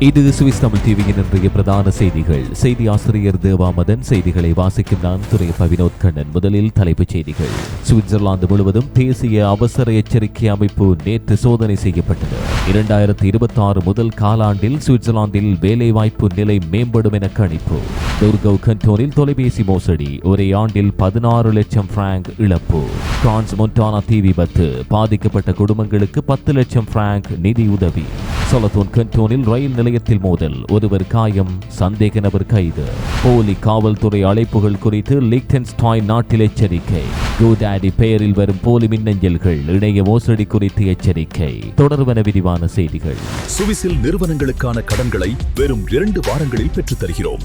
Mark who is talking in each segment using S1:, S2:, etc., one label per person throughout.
S1: இது சுவிஸ் தமிழ் டிவியின் இன்றைய பிரதான செய்திகள். செய்தி ஆசிரியர் தேவாமதன் செய்திகளை வாசிக்கும் நான் துறை பவினோத் கண்ணன். முதலில் தலைப்புச் செய்திகள். சுவிட்சர்லாந்து முழுவதும் தேசிய அவசர எச்சரிக்கை அமைப்பு நேற்று சோதனை செய்யப்பட்டது. இரண்டாயிரத்தி இருபத்தி ஆறு முதல் காலாண்டில் சுவிட்சர்லாந்தில் வேலைவாய்ப்பு நிலை மேம்படும் என கணிப்பு. துர்கவ் கண்டோனில் தொலைபேசி மோசடி. ஒரே ஆண்டில் பதினாறு லட்சம் பிராங்க் இழப்பு. பிரான்ஸ் மொன்டானா தீ விபத்து. பாதிக்கப்பட்ட குடும்பங்களுக்கு பத்து லட்சம் பிராங்க் நிதி உதவி சொலத்தோன் கண்டோனில் ரயில் நிலையத்தில் மோதல் ஒருவர் காயம் சந்தேக நபர் கைது போலி காவல்துறை அழைப்புகள் குறித்து லிக்டன்ஸ்டாயின் நாட்டில் எச்சரிக்கை கோடாடி பெயரில் வரும் போலி மின்னஞ்சல்கள் இணைய மோசடி குறித்து எச்சரிக்கை தொடர்வன விரிவான செய்திகள்
S2: சுவிசில் நிறுவனங்களுக்கான கடன்களை வெறும் இரண்டு வாரங்களில் பெற்றுத் தருகிறோம்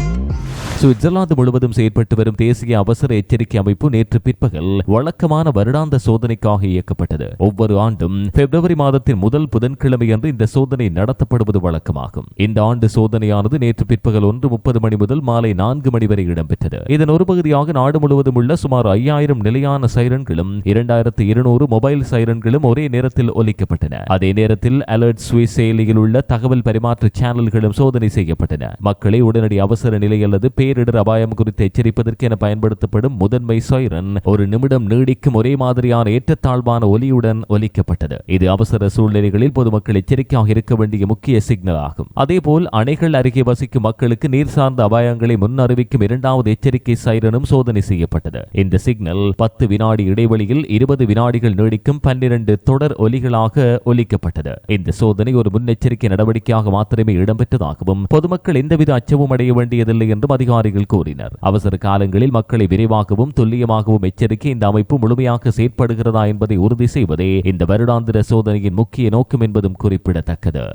S1: சுவிட்சர்லாந்து முழுவதும் செயற்பட்டு வரும் தேசிய அவசர எச்சரிக்கை அமைப்பு நேற்று பிற்பகல் வழக்கமான வருடாந்த சோதனைக்காக இயக்கப்பட்டது. ஒவ்வொரு ஆண்டும் பிப்ரவரி மாதத்தின் முதல் புதன்கிழமையன்று இந்த சோதனை நடத்தப்படுவது வழக்கமாகும். இந்த ஆண்டு சோதனையானது நேற்று பிற்பகல் ஒன்று முப்பது மணி முதல் மாலை நான்கு மணி வரை இடம்பெற்றது. இதன் ஒரு பகுதியாக நாடு முழுவதும் உள்ள சுமார் ஐயாயிரம் நிலையான சைரன்களும் இரண்டாயிரத்து இருநூறு மொபைல் சைரன்களும் ஒரே நேரத்தில் ஒலிக்கப்பட்டன. அதே நேரத்தில் அலர்ட் சுவிஸ் செயலியில் உள்ள தகவல் பரிமாற்ற சேனல்களும் சோதனை செய்யப்பட்டன. மக்களை உடனடி அவசர நிலை அல்லது பேரிடர் அபாயம் குறித்து எச்சரிப்பதற்கு என பயன்படுத்தப்படும் முதன்மை சைரன் ஒரு நிமிடம் நீடிக்கும் ஒரே மாதிரியான ஏற்றத்தாழ்வான ஒலியுடன் ஒலிக்கப்பட்டது. இது அவசர சூழ்நிலைகளில் பொதுமக்கள் எச்சரிக்கையாக இருக்க வேண்டிய முக்கிய சிக்னல் ஆகும். அதேபோல் அணைகள் அருகே வசிக்கும் மக்களுக்கு நீர் சார்ந்த அபாயங்களை முன் அறிவிக்கும் இரண்டாவது எச்சரிக்கை சைரனும் சோதனை செய்யப்பட்டது. இந்த சிக்னல் பத்து வினாடி இடைவெளியில் இருபது வினாடிகள் நீடிக்கும் பன்னிரண்டு தொடர் ஒலிகளாக ஒலிக்கப்பட்டது. இந்த சோதனை ஒரு முன்னெச்சரிக்கை நடவடிக்கையாக மாத்திரமே இடம்பெற்றதாகவும் பொதுமக்கள் எந்தவித அச்சமும் அடைய வேண்டியதில்லை என்றும் அதிகாரிகள் கூறினர். அவசர காலங்களில் மக்களை விரைவாகவும் துல்லியமாகவும் எச்சரிக்கை இந்த அமைப்பு முழுமையாக செயற்படுகிறதா என்பதை உறுதி செய்வதே இந்த வருடாந்திர சோதனையின் முக்கிய நோக்கம் என்பதும் குறிப்பிடத்தக்கது.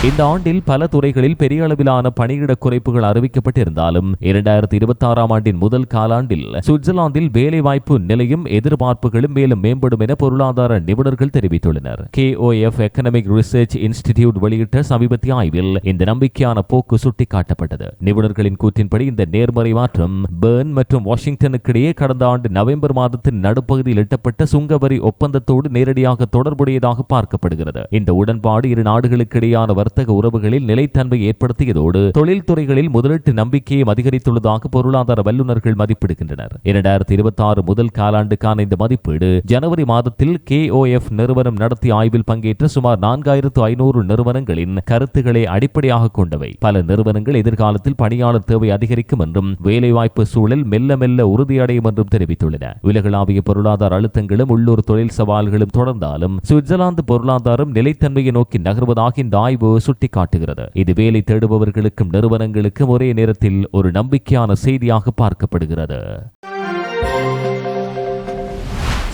S1: இந்த ஆண்டில் பல துறைகளில் பெரிய அளவிலான பணியிட குறைப்புகள் அறிவிக்கப்பட்டிருந்தாலும் இரண்டாயிரத்தி இருபத்தி ஆறாம் ஆண்டின் முதல் காலாண்டில் சுவிட்சர்லாந்தில் வேலைவாய்ப்பு நிலையும் எதிர்பார்ப்புகளும் மேலும் மேம்படும் என பொருளாதார நிபுணர்கள் தெரிவித்துள்ளனர். கேஓஎஃப் எக்கனாமிக் ரிசர்ச் இன்ஸ்டிடியூட் வெளியிட்ட சமீபத்திய ஆய்வில் இந்த நம்பிக்கையான போக்கு சுட்டிக்காட்டப்பட்டது. நிபுணர்களின் கூற்றின்படி இந்த நேர்மறை மாற்றம் பேர்ன் மற்றும் வாஷிங்டனுக்கு இடையே கடந்த ஆண்டு நவம்பர் மாதத்தின் நடுப்பகுதியில் எட்டப்பட்ட சுங்கவரி ஒப்பந்தத்தோடு நேரடியாக தொடர்புடையதாக பார்க்கப்படுகிறது. இந்த உடன்பாடு இரு நாடுகளுக்கு இடையான வர்த்தக உறவுகளில் நிலைத்தன்மை ஏற்படுத்தியதோடு தொழில்துறைகளில் முதலீட்டு நம்பிக்கையும் அதிகரித்துள்ளதாக பொருளாதார வல்லுநர்கள் மதிப்பிடுகின்றனர். இரண்டாயிரத்தி இருபத்தி ஆறு முதல் காலாண்டுக்கான இந்த மதிப்பீடு ஜனவரி மாதத்தில் கேஓஎஃப் நிறுவனம் நடத்திய ஆய்வில் பங்கேற்ற சுமார் நான்காயிரத்து ஐநூறு நிறுவனங்களின் கருத்துக்களை அடிப்படையாக கொண்டவை. பல நிறுவனங்கள் எதிர்காலத்தில் பணியாளர் தேவை அதிகரிக்கும் என்றும் வேலைவாய்ப்பு சூழல் மெல்ல மெல்ல உறுதியடையும் என்றும் தெரிவித்துள்ளன. உலகளாவிய பொருளாதார அழுத்தங்களும் உள்ளூர் தொழில் சவால்களும் தொடர்ந்தாலும் சுவிட்சர்லாந்து பொருளாதாரம் நிலைத்தன்மையை நோக்கி நகர்வதாக இந்த ஆய்வு சுட்டிக்காட்டுகிறது. இது வேலை தேடுபவர்களுக்கும் நிறுவனங்களுக்கும் ஒரே நேரத்தில் ஒரு நம்பிக்கையான செய்தியாக பார்க்கப்படுகிறது.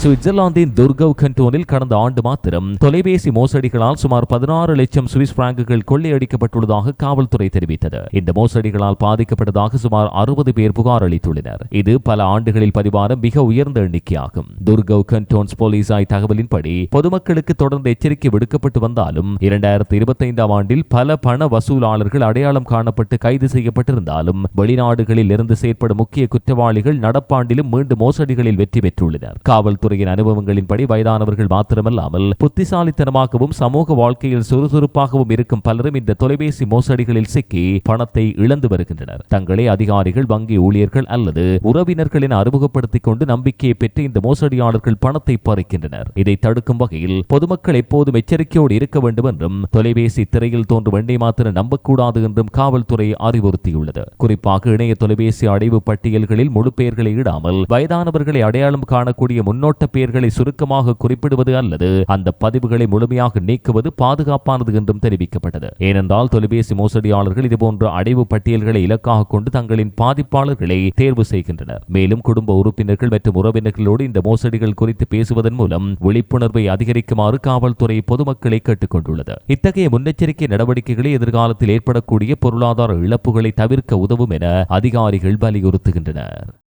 S1: சுவிட்சர்லாந்தின் துர்கவ் கண்டோனில் கடந்த ஆண்டு மாத்திரம் தொலைபேசி மோசடிகளால் சுமார் பதினாறு லட்சம் சுவிஸ் பிராங்குகள் கொள்ளையடிக்கப்பட்டுள்ளதாக காவல்துறை தெரிவித்தது. இந்த மோசடிகளால் பாதிக்கப்பட்டதாக சுமார் அறுபது பேர் புகார் அளித்துள்ளனர். இது பல ஆண்டுகளில் பதிவான மிக உயர்ந்த எண்ணிக்கையாகும். துர்கவ் கண்டோன்ஸ் போலீசாய் தகவலின்படி பொதுமக்களுக்கு தொடர்ந்து எச்சரிக்கை விடுக்கப்பட்டு வந்தாலும் இரண்டாயிரத்தி இருபத்தைந்தாம் ஆண்டில் பல பண வசூலாளர்கள் அடையாளம் காணப்பட்டு கைது செய்யப்பட்டிருந்தாலும் வெளிநாடுகளில் இருந்து செயற்படும் முக்கிய குற்றவாளிகள் நடப்பாண்டிலும் மீண்டும் மோசடிகளில் வெற்றி பெற்றுள்ளனர். காவல்துறை காவல்துறையின் அனுபவங்களின்படி வயதானவர்கள் மாத்திரமல்லாமல் புத்திசாலித்தனமாகவும் சமூக வாழ்க்கையில் சுறுசுறுப்பாகவும் இருக்கும் பலரும் இந்த தொலைபேசி மோசடிகளில் சிக்கி பணத்தை இழந்து வருகின்றனர். தங்களை அதிகாரிகள் வங்கி ஊழியர்கள் அல்லது உறவினர்கள் என அறிமுகப்படுத்திக் கொண்டு நம்பிக்கையை பெற்று இந்த மோசடியாளர்கள் பணத்தை பறிக்கின்றனர். இதை தடுக்கும் வகையில் பொதுமக்கள் எப்போதும் எச்சரிக்கையோடு இருக்க வேண்டும் என்றும் தொலைபேசி திரையில் தோன்றும் எண்ணை மாத்திரம் நம்பக்கூடாது என்றும் காவல்துறை அறிவுறுத்தியுள்ளது. குறிப்பாக இணைய தொலைபேசி அடைவு பட்டியல்களில் முழு பெயர்களை இடாமல் வயதானவர்களை அடையாளம் காணக்கூடிய முன்னோட்ட பெயர்களை சுருக்கமாக குறிப்பிடுவது அல்லது அந்த பதிவுகளை முழுமையாக நீக்குவது பாதுகாப்பானது என்றும் தெரிவிக்கப்பட்டது. ஏனென்றால் தொலைபேசி மோசடியாளர்கள் இதுபோன்ற அடைவு பட்டியல்களை இலக்காக கொண்டு தங்களின் பாதிப்பாளர்களை தேர்வு செய்கின்றனர். மேலும் குடும்ப உறுப்பினர்கள் மற்றும் உறவினர்களோடு இந்த மோசடிகள் குறித்து பேசுவதன் மூலம் விழிப்புணர்வை அதிகரிக்குமாறு காவல்துறை பொதுமக்களை கேட்டுக் கொண்டுள்ளது. இத்தகைய முன்னெச்சரிக்கை நடவடிக்கைகளை எதிர்காலத்தில் ஏற்படக்கூடிய பொருளாதார இழப்புகளை தவிர்க்க உதவும் என அதிகாரிகள் வலியுறுத்துகின்றனர்.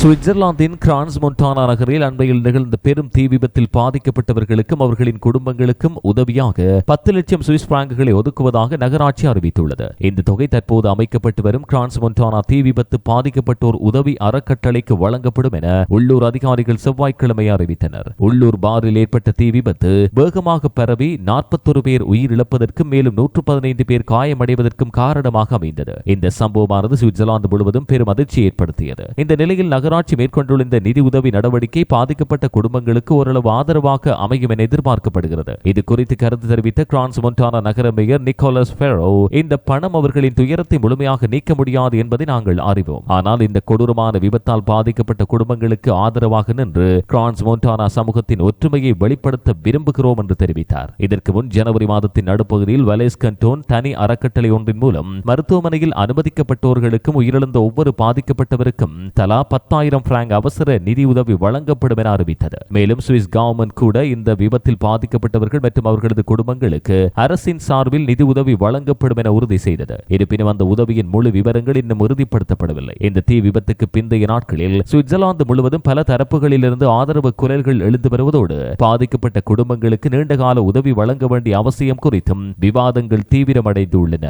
S1: சுவிட்சர்லாந்தின் கிரான்ஸ் மொன்டானா நகரில் அண்மையில் நிகழ்ந்த பெரும் தீ விபத்தில் பாதிக்கப்பட்டவர்களுக்கும் அவர்களின் குடும்பங்களுக்கும் உதவியாக பத்து லட்சம் சுவிஸ் பிராங்குகளை ஒதுக்குவதாக நகராட்சி அறிவித்துள்ளது. இந்த தொகை தற்போது அமைக்கப்பட்டு வரும் கிரான்ஸ் மொன்டானா தீ விபத்து பாதிக்கப்பட்டோர் உதவி அறக்கட்டளைக்கு வழங்கப்படும் என உள்ளூர் அதிகாரிகள் செவ்வாய்க்கிழமை அறிவித்தனர். உள்ளூர் பாரில் ஏற்பட்ட தீ விபத்து வேகமாக பரவி நாற்பத்தொரு பேர் உயிரிழப்பதற்கும் மேலும் நூற்று பதினைந்து பேர் காயமடைவதற்கும் காரணமாக அமைந்தது. இந்த சம்பவமானது சுவிட்சர்லாந்து முழுவதும் பெரும் அதிர்ச்சி ஏற்படுத்தியது. இந்த நிலையில் நகர் நகராட்சி மேற்கொண்டுள்ள இந்த நிதி உதவி நடவடிக்கை பாதிக்கப்பட்ட குடும்பங்களுக்கு ஓரளவு ஆதரவாக அமையும் என எதிர்பார்க்கப்படுகிறது. இது குறித்து கருத்து தெரிவித்த கிரான்ஸ் மொன்டானா நகர மேயர் நிக்கோலஸ் ஃபெரோ இந்த பணம் அவர்களின் துயரத்தை முழுமையாக நீக்க முடியாது என்பதை நாங்கள் அறிவோம். ஆனால் இந்த கொடூரமான விபத்தால் பாதிக்கப்பட்ட குடும்பங்களுக்கு ஆதரவாக நின்று கிரான்ஸ் மொன்டானா சமூகத்தின் ஒற்றுமையை வெளிப்படுத்த விரும்புகிறோம் என்று தெரிவித்தார். இதற்கு முன் ஜனவரி மாதத்தின் நடுப்பகுதியில் வலேஸ் கண்டோன் தனி அறக்கட்டளை ஒன்றின் மூலம் மருத்துவமனையில் அனுமதிக்கப்பட்டோர்களுக்கும் உயிரிழந்த ஒவ்வொரு பாதிக்கப்பட்டவருக்கும் தலா பத்தாயிரம் பிராங்க் அவசர நிதி உதவி வழங்கப்படும் என அறிவித்தது. மேலும் சுவிஸ் கவர்மெண்ட் கூட இந்த விபத்தில் பாதிக்கப்பட்டவர்கள் மற்றும் அவர்களது குடும்பங்களுக்கு அரசின் சார்பில் நிதி உதவி வழங்கப்படும் என உறுதி செய்தது. இருப்பினும் அந்த உதவியின் முழு விவரங்கள் இன்னும் உறுதிப்படுத்தப்படவில்லை. இந்த தீ விபத்துக்கு பிந்தைய நாட்களில் சுவிட்சர்லாந்து முழுவதும் பல தரப்புகளிலிருந்து ஆதரவு குரல்கள் எழுந்து வருவதோடு பாதிக்கப்பட்ட குடும்பங்களுக்கு நீண்டகால உதவி வழங்க வேண்டிய அவசியம் குறித்தும் விவாதங்கள் தீவிரமடைந்துள்ளன.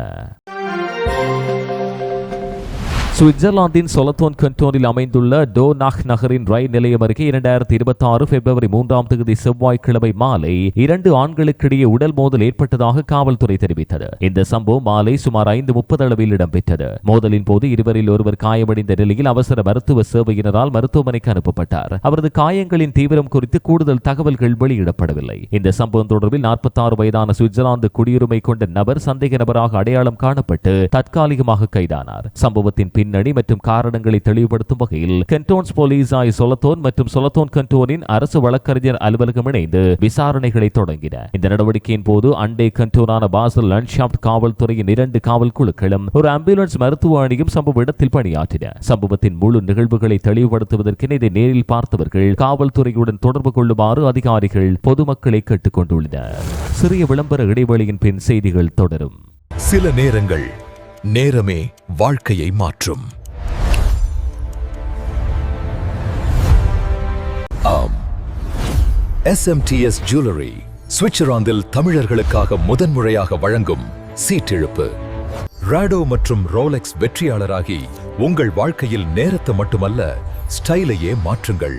S1: சுவிட்சர்லாந்தின் சொலத்தோன் கண்டோனில் அமைந்துள்ள டோனாக் நகரின் ரயில் நிலையம் அருகே இரண்டாயிரத்தி இருபத்தி ஆறு பிப்ரவரி மூன்றாம் தேதி செவ்வாய்க்கிழமை மாலை இரண்டு ஆண்களுக்கிடையே உடல் மோதல் ஏற்பட்டதாக காவல்துறை தெரிவித்தது. இந்த சம்பவம் மாலை சுமார் ஐந்து முப்பது அளவில் இடம்பெற்றது. மோதலின் போது இருவரில் ஒருவர் காயமடைந்த நிலையில் அவசர மருத்துவ சேவையினரால் மருத்துவமனைக்கு அனுப்பப்பட்டார். அவரது காயங்களின் தீவிரம் குறித்து கூடுதல் தகவல்கள் வெளியிடப்படவில்லை. இந்த சம்பவம் தொடர்பில் நாற்பத்தி ஆறு வயதான சுவிட்சர்லாந்து குடியுரிமை கொண்ட நபர் சந்தேக நபராக அடையாளம் காணப்பட்டு தற்காலிகமாக கைதானார். சம்பவத்தின் பின் பின்னணி மற்றும் காரணங்களை தெளிவுபடுத்தும் வகையில் கென்டோன்ஸ் போலீஸ் ஆய் சொலத்தோன் மற்றும் சொலத்தோன் கண்டோனின் அரசு வழக்கறிஞர் அலுவலகம் இணைந்து விசாரணைகளை தொடங்கின. இந்த நடவடிக்கையின் போது அண்டே கண்டோனான பாசல் லன்ஷாப்ட் காவல்துறையின் இரண்டு காவல் குழுக்களும் ஒரு ஆம்புலன்ஸ் மருத்துவ அணியும் சம்பவ இடத்தில் பணியாற்றின. சம்பவத்தின் முழு நிகழ்வுகளை தெளிவுபடுத்துவதற்கென இதை நேரில் பார்த்தவர்கள் காவல்துறையுடன் தொடர்பு கொள்ளுமாறு அதிகாரிகள் பொதுமக்களை கேட்டுக் கொண்டுள்ளனர் சிறிய விளம்பர இடைவெளியின் பின் செய்திகள் தொடரும்.
S2: சில நேரங்கள் நேரமே வாழ்க்கையை மாற்றும். ஆம். எஸ்எம்டிஎஸ் ஜுவல்லரி சுவிட்சர்லாந்தில் தமிழர்களுக்காக முதன்முறையாக வழங்கும் சீட்டெழுப்பு. ராடோ மற்றும் ரோலெக்ஸ் வெற்றியாளராகி உங்கள் வாழ்க்கையில் நேரத்தை மட்டுமல்ல ஸ்டைலையே மாற்றுங்கள்.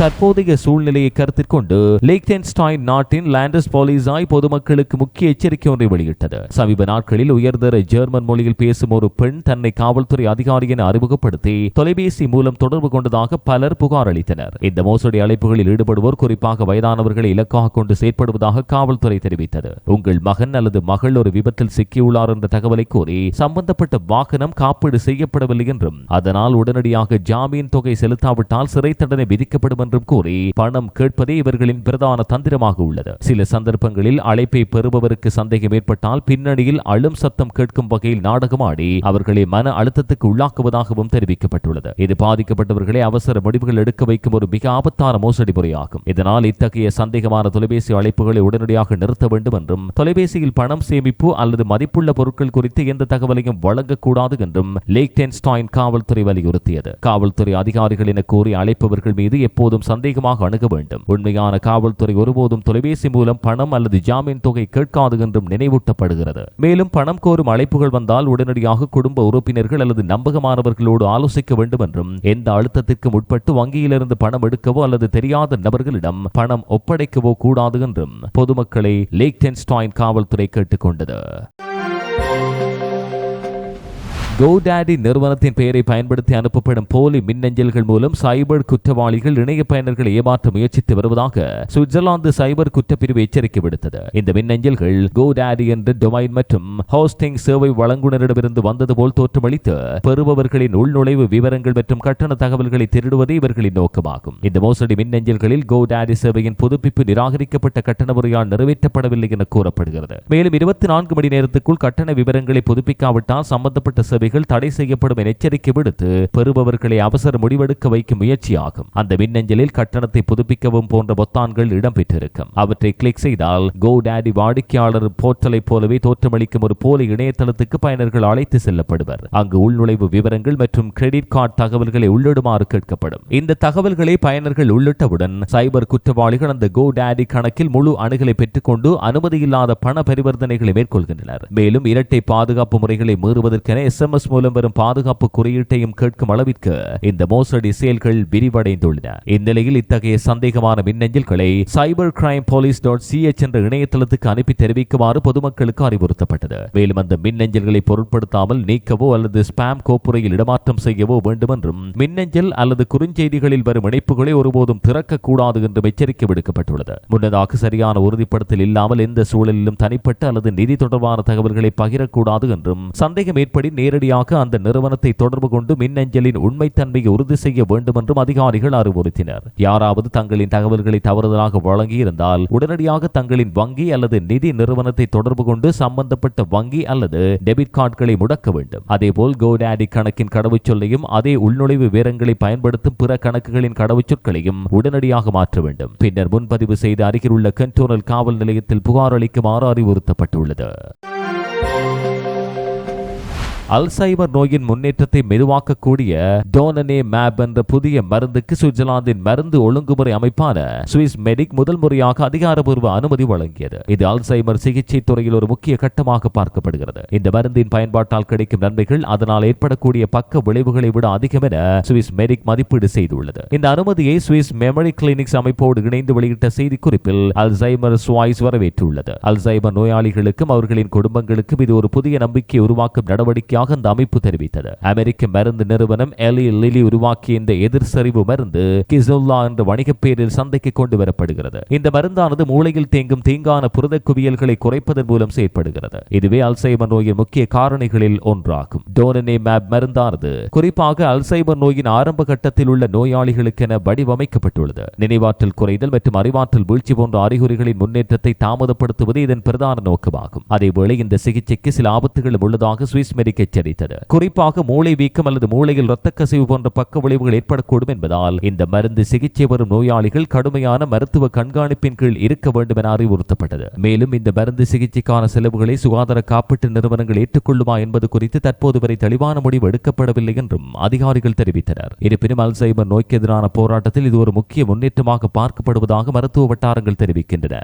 S1: தற்போதைய சூழ்நிலையை கருத்தில் கொண்டு லேக்டென்ஸ்டைன் நாட்டின் லேண்டஸ் போலீசாய் பொதுமக்களுக்கு முக்கிய எச்சரிக்கை ஒன்றை வெளியிட்டது. சமீப நாட்களில் உயர்தர ஜெர்மன் மொழியில் பேசும் ஒரு பெண் தன்னை காவல்துறை அதிகாரி என அறிமுகப்படுத்தி தொலைபேசி மூலம் தொடர்பு கொண்டதாக பலர் புகார் அளித்தனர். இந்த மோசடி அழைப்புகளில் ஈடுபடுவோர் குறிப்பாக வயதானவர்களை இலக்காக கொண்டு செயற்படுவதாக காவல்துறை தெரிவித்தது. உங்கள் மகன் அல்லது மகள் ஒரு விபத்தில் சிக்கியுள்ளார் என்ற தகவலை கூறி சம்பந்தப்பட்ட வாகனம் காப்பீடு செய்யப்படவில்லை என்றும் அதனால் உடனடியாக ஜாமீன் தொகை செலுத்தாவிட்டால் சிறை தண்டனை விதிக்கப்படும் என்றும் கூறி பணம் கேட்பதே இவர்களின் பிரதான தந்திரமாக உள்ளது. சில சந்தர்ப்பங்களில் அழைப்பை பெறுபவருக்கு சந்தேகம் ஏற்பட்டால் பின்னணியில் அழும் சத்தம் கேட்கும் வகையில் நாடகமாடி அவர்களை மன அழுத்தத்துக்கு உள்ளாக்குவதாகவும் தெரிவிக்கப்பட்டுள்ளது. இது பாதிக்கப்பட்டவர்களை அவசர முடிவுகள் எடுக்க வைக்கும் ஒரு மிக ஆபத்தான மோசடி முறையாகும். இதனால் இத்தகைய சந்தேகமான தொலைபேசி அழைப்புகளை உடனடியாக நிறுத்த வேண்டும் என்றும் தொலைபேசியில் பணம் சேமிப்பு அல்லது மதிப்புள்ள பொருட்கள் குறித்து எந்த தகவலையும் வழங்கக்கூடாது என்றும் லேக்டென்ஸ்டாயின் காவல்துறை வலியுறுத்தியது. காவல்துறை அதிகாரிகள் என கூறி அழைப்பவர்கள் மீது எப்போதும் சந்தேகமாக அணுக வேண்டும். உண்மையான காவல்துறை ஒருபோதும் தொலைபேசி மூலம் பணம் அல்லது ஜாமீன் தொகை கேட்காது என்றும் நினைவூட்டப்படுகிறது. மேலும் பணம் கோரும் அழைப்புகள் வந்தால் உடனடியாக குடும்ப உறுப்பினர்கள் அல்லது நம்பகமானவர்களோடு ஆலோசிக்க வேண்டும் என்றும் எந்த அழுத்தத்திற்கும் உட்பட்டு வங்கியிலிருந்து பணம் எடுக்கவோ அல்லது தெரியாத நபர்களிடம் பணம் ஒப்படைக்கவோ கூடாது என்றும் பொதுமக்களை லேக்டென்ஸ்டாயின் காவல்துறை கேட்டுக்கொண்டது. கோடாடி நிறுவனத்தின் பெயரை பயன்படுத்தி அனுப்பப்படும் போலி மின்னஞ்சல்கள் மூலம் சைபர் குற்றவாளிகள் இணைய பயனர்களை ஏமாற்ற முயற்சித்து வருவதாக சுவிட்சர்லாந்து சைபர் குற்றப்பிரிவு எச்சரிக்கை விடுத்தது. இந்த மின்னஞ்சல்கள் கோடாடி என்ற டொமைன் மற்றும் ஹோஸ்டிங் சேவை வழங்குனரிடமிருந்து வந்தது போல் தோற்றமளித்து பெறுபவர்களின் உள்நுழைவு விவரங்கள் மற்றும் கட்டண தகவல்களை திருடுவதே இவர்களின் நோக்கமாகும். இந்த மோசடி மின்னஞ்சல்களில் கோடாடி சேவையின் புதுப்பிப்பு நிராகரிக்கப்பட்ட கட்டண முறையால் நிறைவேற்றப்படவில்லை என கூறப்படுகிறது. மேலும் இருபத்தி நான்கு மணி நேரத்துக்குள் கட்டண விவரங்களை புதுப்பிக்காவிட்டால் சம்பந்தப்பட்ட சேவைகள் தடை செய்யப்படும் என எச்சரிக்கை விடுத்து பெறுபவர்களை அவசர முடிவெடுக்க வைக்கும் முயற்சியாகும். அந்த மின்னஞ்சலில் கட்டணத்தை புதுப்பிக்கவும் போன்ற பொத்தான்கள் இடம்பெற்றிருக்கும். அவற்றை கிளிக் செய்தால் கோ டேடி வாடிக்கையாளர் போர்ட்டலை போலவே தோற்றமளிக்கும் ஒரு போலி இணையதளத்துக்கு பயனர்கள் அழைத்து செல்லப்படுவர். அங்கு உள்நுழைவு விவரங்கள் மற்றும் கிரெடிட் கார்டு தகவல்களை உள்ளிடுமாறு கேட்கப்படும். இந்த தகவல்களை பயனர்கள் உள்ளிட்டவுடன் சைபர் குற்றவாளிகள் அந்த கோ டேடி கணக்கில் முழு அணுகலை பெற்றுக்கொண்டு அனுமதியில்லாத பண பரிவர்த்தனைகளை மேற்கொள்கின்றனர். மேலும் இரட்டை பாதுகாப்பு முறைகளை மீறுவதற்கென எஸ்எம்எஸ் மூலம் வரும் பாதுகாப்பு குறியீட்டையும் கேட்கும் அளவிற்கு இந்த மோசடி செயல்கள் விரிவடைந்துள்ளன. இந்நிலையில் இத்தகைய சந்தேகமான மின்னஞ்சல்களை cyber crime police dot CH என்ற இணையதளத்துக்கு அனுப்பி தெரிவிக்குமாறு பொதுமக்களுக்கு அறிவுறுத்தப்பட்டது. மேலும் அந்த மின்னஞ்சல்களை பொருட்படுத்தாமல் நீக்கவோ அல்லது ஸ்பாம் கோப்புறையில் இடமாற்றம் செய்யவோ வேண்டும் என்றும் மின்னஞ்சல் அல்லது குறுஞ்செய்திகளில் வரும் இணைப்புகளை ஒருபோதும் திறக்கக்கூடாது என்றும் எச்சரிக்கை விடுக்கப்பட்டுள்ளது. முன்னதாக சரியான உறுதிப்படுத்தல் இல்லாமல் எந்த சூழலிலும் தனிப்பட்ட அல்லது நிதி தொடர்பான தகவல்களை பகிரக்கூடாது என்றும் சந்தேகம் ஏற்படி நேரடி உடனடியாக அந்த நிறுவனத்தை தொடர்பு கொண்டு மின்னஞ்சலின் உண்மைத்தன்மையை உறுதி செய்ய வேண்டும் என்றும் அதிகாரிகள் அறிவுறுத்தினர். யாராவது தங்களின் தகவல்களை தவறுதலாக வழங்கியிருந்தால் உடனடியாக தங்களின் வங்கி அல்லது நிதி நிறுவனத்தை தொடர்பு கொண்டு சம்பந்தப்பட்ட வங்கி அல்லது டெபிட் கார்டுகளை முடக்க வேண்டும். அதேபோல் கோடாடி கணக்கின் கடவுச்சொல்லையும் அதே உள்நுழைவு விவரங்களை பயன்படுத்தும் பிற கணக்குகளின் கடவுச்சொற்களையும் உடனடியாக மாற்ற வேண்டும். பின்னர் முன்பதிவு செய்து அருகிலுள்ள கண்டோனல் காவல் நிலையத்தில் புகார் அளிக்குமாறு அறிவுறுத்தப்பட்டுள்ளது. அல்சைமர் நோயின் முன்னேற்றத்தை மெதுவாக்கக்கூடிய டோனனே மேப் என்ற புதிய மருந்துக்கு சுவிட்சர்லாந்தின் மருந்து ஒழுங்குமுறை அமைப்பான சுவிஸ் மெடிக் முதல் முறையாக அதிகாரப்பூர்வ அனுமதி வழங்கியது. இது அல்சைமர் சிகிச்சை துறையில் ஒரு முக்கிய கட்டமாக பார்க்கப்படுகிறது. இந்த மருந்தின் பயன்பாட்டால் கிடைக்கும் நன்மைகள் அதனால் ஏற்படக்கூடிய பக்க விளைவுகளை விட அதிகம் என சுவிஸ் மெடிக் மதிப்பீடு செய்துள்ளது. இந்த அனுமதியை சுவிஸ் மெமரி கிளினிக்ஸ் அமைப்போடு இணைந்து வெளியிட்ட செய்திக்குறிப்பில் அல்சைமர் சுவாய்ஸ் வரவேற்றுள்ளது. அல்சைமர் நோயாளிகளுக்கும் அவர்களின் குடும்பங்களுக்கும் இது ஒரு புதிய நம்பிக்கை உருவாக்கும் நடவடிக்கை நடவடிக்கையாக அந்த அமைப்பு தெரிவித்தது. அமெரிக்க மருந்து நிறுவனம் எலி லிலி உருவாக்கிய இந்த எதிர்சரிவு மருந்து கிசுல்லா என்ற வணிகப் பேரில் சந்தைக்கு கொண்டு வரப்படுகிறது. இந்த மருந்தானது மூளையில் தேங்கும் தீங்கான புரத குவியல்களை குறைப்பதன் மூலம் செயற்படுகிறது. இதுவே அல்சைமர் நோயின் முக்கிய காரணிகளில் ஒன்றாகும். டோனனே மேப் மருந்தானது குறிப்பாக அல்சைமர் நோயின் ஆரம்ப கட்டத்தில் உள்ள நோயாளிகளுக்கென வடிவமைக்கப்பட்டுள்ளது. நினைவாற்றல் குறைதல் மற்றும் அறிவாற்றல் வீழ்ச்சி போன்ற அறிகுறிகளின் முன்னேற்றத்தை தாமதப்படுத்துவது இதன் பிரதான நோக்கமாகும். அதேவேளை இந்த சிகிச்சைக்கு சில ஆபத்துகளும் உள்ளதாக சுவிஸ் மெடிக் எச்சரித்தது குறிப்பாக மூளை வீக்கம் அல்லது மூளையில் இரத்த கசிவு போன்ற பக்க விளைவுகள் ஏற்படக்கூடும் என்பதால் இந்த மருந்து சிகிச்சை வரும் நோயாளிகள் கடுமையான மருத்துவ கண்காணிப்பின் கீழ் இருக்க வேண்டும் என அறிவுறுத்தப்பட்டது. மேலும் இந்த மருந்து சிகிச்சைக்கான செலவுகளை சுகாதார காப்பீட்டு நிறுவனங்கள் ஏற்றுக்கொள்ளுமா என்பது குறித்து தற்போது வரை தெளிவான முடிவு எடுக்கப்படவில்லை என்றும் அதிகாரிகள் தெரிவித்தனர். இருப்பினும் அல்சைமர் நோய்க்கு எதிரான போராட்டத்தில் இது ஒரு முக்கிய முன்னேற்றமாக பார்க்கப்படுவதாக மருத்துவ வட்டாரங்கள் தெரிவிக்கின்றன.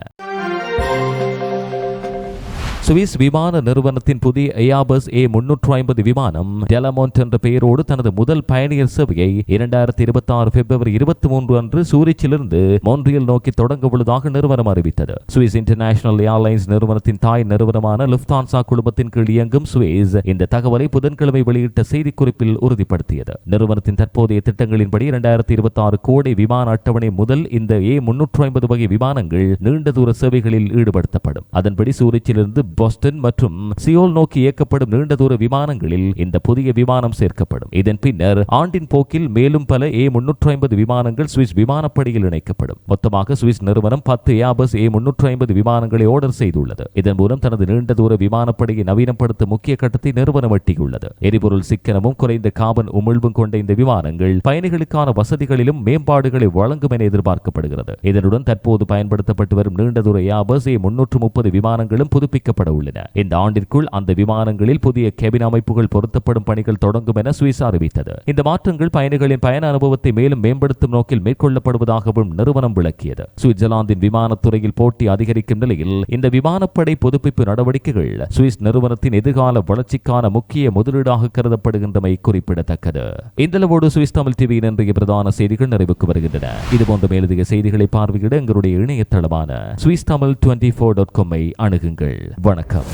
S1: சுவிஸ் விமான நிறுவனத்தின் புதிய ஏயாபஸ் ஏ முன்னூற்று ஐம்பது விமானம் டெலமோன்ட் என்ற பெயரோடு தனது முதல் பயணியர் சேவையை இரண்டாயிரத்தி இருபத்தி ஆறு பிப்ரவரி இருபத்தி மூன்று அன்று சூரிச்சிலிருந்து மோன்றியல் நோக்கி தொடங்க உள்ளதாக நிறுவனம் அறிவித்தது. சுவிஸ் இன்டர்நேஷனல் ஏர்லைன்ஸ் நிறுவனத்தின் தாய் நிறுவனமான லுப்தான்சா குழுமத்தின் கீழ் இயங்கும் சுவிஸ் இந்த தகவலை புதன்கிழமை வெளியிட்ட செய்திக்குறிப்பில் உறுதிப்படுத்தியது. நிறுவனத்தின் தற்போதைய திட்டங்களின்படி இரண்டாயிரத்தி இருபத்தி ஆறு கோடை விமான அட்டவணை முதல் இந்த ஏ முன்னூற்று ஐம்பது வகை விமானங்கள் நீண்ட தூர சேவைகளில் ஈடுபடுத்தப்படும். அதன்படி சூரிச்சிலிருந்து பாஸ்டன் மற்றும் சியோல் நோக்கி இயக்கப்படும் நீண்ட தூர விமானங்களில் இந்த புதிய விமானம் சேர்க்கப்படும். இதன் பின்னர் ஆண்டின் போக்கில் மேலும் பல ஏ முன்னூற்று ஐம்பது விமானங்கள் சுவிஸ் விமானப்படையில் இணைக்கப்படும். மொத்தமாக சுவிஸ் நிறுவனம் பத்து ஏபஸ் ஏ முன்னூற்று ஐம்பது விமானங்களை ஆர்டர் செய்துள்ளது. இதன் மூலம் தனது நீண்ட தூர விமானப்படையை நவீனப்படுத்தும் முக்கிய கட்டத்தை நிறுவனம் எட்டியுள்ளது. எரிபொருள் சிக்கனமும் குறைந்த காபன் உமிழ்வும் கொண்ட இந்த விமானங்கள் பயணிகளுக்கான வசதிகளிலும் மேம்பாடுகளை வழங்கும் என எதிர்பார்க்கப்படுகிறது. இதனுடன் தற்போது பயன்படுத்தப்பட்டு வரும் நீண்ட தூர ஏபஸ் ஏ முன்னூற்று முப்பது விமானங்களும் செயல்பட உள்ளன இந்த ஆண்டிற்குள் அந்த விமானங்களில் புதிய கேபின் அமைப்புகள் பொருத்தப்படும் பணிகள் தொடங்கும் என சுவிஸ் அறிவித்தது. இந்த மாற்றங்கள் பயணிகளின் பயண அனுபவத்தை மேலும் மேம்படுத்தும் நோக்கில் மேற்கொள்ளப்படுவதாகவும் நிறுவனம் விளக்கியது. சுவிட்சர்லாந்தின் விமானத்துறையில் போட்டி அதிகரிக்கும் நிலையில் இந்த விமானப்படை புதுப்பிப்பு நடவடிக்கைகள் சுவிஸ் நிறுவனத்தின் எதிர்கால வளர்ச்சிக்கான முக்கிய முதலீடாக கருதப்படுகின்றமை குறிப்பிடத்தக்கது. இந்தளவோடு சுவிஸ் தமிழ் டிவியின் இன்றைய பிரதான செய்திகள் நிறைவுக்கு வருகின்றன. இதுபோன்ற மேலதிக செய்திகளை பார்வையிட எங்களுடைய இணையதளமான Swiss Tamil twenty four dot காமை அணுகுங்கள். வணக்கம்